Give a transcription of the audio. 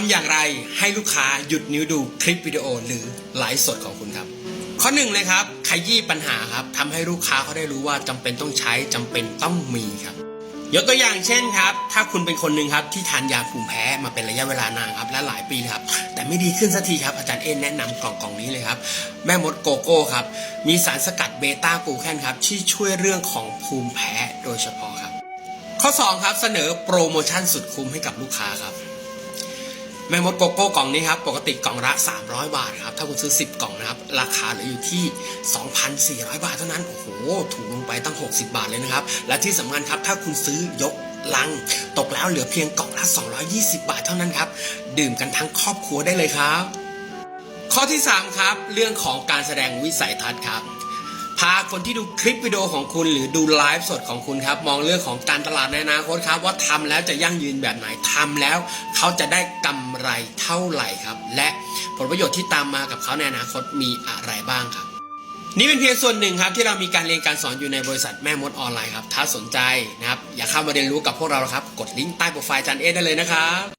ำอย่างไรให้ลูกค้าหยุดนิ้วดูคลิปวิดีโอหรือไลฟ์สดของคุณครับ ข้อหนึ่งเลยครับขยี้ปัญหาครับทำให้ลูกค้าเขาได้รู้ว่าจำเป็นต้องใช้จำเป็นต้องมีครับยกตัวอย่างเช่นครับ ถ้าคุณเป็นคนหนึ่งครับที่ทานยาภูมิแพ้มาเป็นระยะเวลานานครับและหลายปีครับ แต่ไม่ดีขึ้นสักทีครับอาจารย์เอ็นแนะนำกล่องกล่องนี้เลยครับ แม่มดโกโก้ครับ มีสารสกัดเบต้ากูแคนครับ ที่ช่วยเรื่องของภูมิแพ้โดยเฉพาะครับ ข้อ 2 ครับเสนอโปรโมชั่นสุดคุ้มให้กับลูกค้าครับ แม่มดโกโก้กล่องนี้ครับ ปกติกล่องละ 300 บาทครับ ถ้าคุณซื้อ 10 กล่องนะครับ ราคาเหลืออยู่ที่ 2,400 บาทเท่านั้น โอ้โห ถูกลงไปตั้ง 60 บาทเลยนะครับ และที่สำคัญครับ ถ้าคุณซื้อยกลัง ตกแล้วเหลือเพียงกล่องละ 220 บาทเท่านั้นครับ ดื่มกันทั้งครอบครัวได้เลยครับ ข้อที่ 3 ครับ เรื่องของการแสดงวิสัยทัศน์ครับ พาคนที่ดูคลิปวิดีโอของคุณ หรือดูไลฟ์สดของคุณครับ มองเรื่องของการตลาดในอนาคตครับ ว่าทำแล้วจะยั่งยืนแบบไหนทำแล้ว เขาจะได้กำไรเท่าไหร่ครับ และผลประโยชน์ที่ตามมากับเขาในอนาคตมีอะไรบ้างครับ นี่เป็นเพียงส่วนหนึ่งครับที่เรามีการเรียนการสอนอยู่ในบริษัทแม่มดออนไลน์ครับถ้าสนใจนะครับ อยากเข้ามาเรียนรู้กับพวกเราครับ กดลิงก์ใต้โปรไฟล์จันเอได้เลยนะครับ